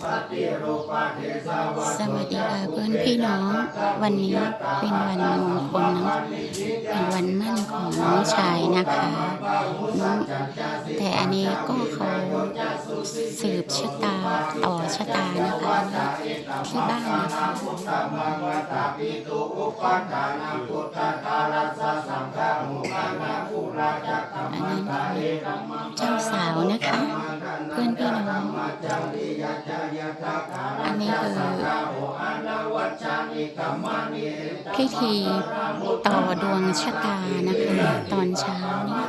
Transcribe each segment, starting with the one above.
สวัสดีค่ะเพื่อนพี่น้อง วันนี้เป็นวันมงคลนะเป็นวันมั่นของน้องชายนะคะน้องแต่อันนี้ก็เขาสืบชะตาต่อชะตานะคะที่บ้านนะคะอันนั้เจ้าสาวนะคะ อันนี้คือพิธีต่อดวงชะตานะคะ ตอนเช้านี้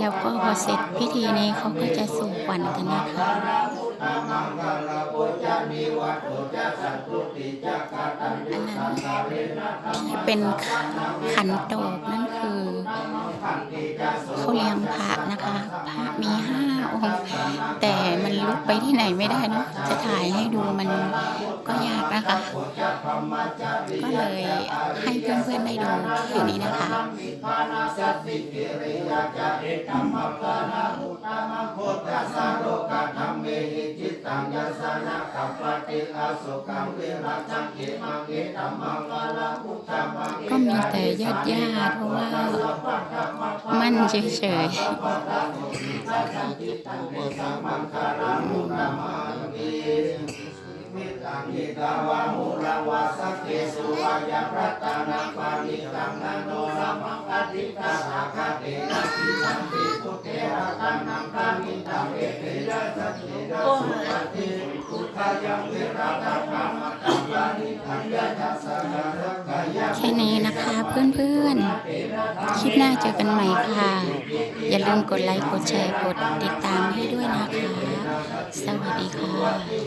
แล้วก็พอเสร็จพิธีนี้เขาก็จะสู่ขวัญกันนะคะอันนั้นที่เป็นขันโตกนั่นคือเขาเลี้ยงพระนะคะ พระมีห้าองค์ แต่มันลุกไปที่ไหนไม่ได้เนอะจะถ่ายให้ดูมันก็ยากนะคะ ก็เลยให้เพื่อนๆได้ดูแค่นี้นะคะก็มีแต่ญาติญาติๆเพราะว่า มั่นเฉยๆ แค่นี้นะคะเพื่อนๆ คลิปหน้าเจอกันใหม่ค่ะ อย่าลืมกดไลค์ กดแชร์ กดติดตามให้ด้วยนะคะ สวัสดีค่ะ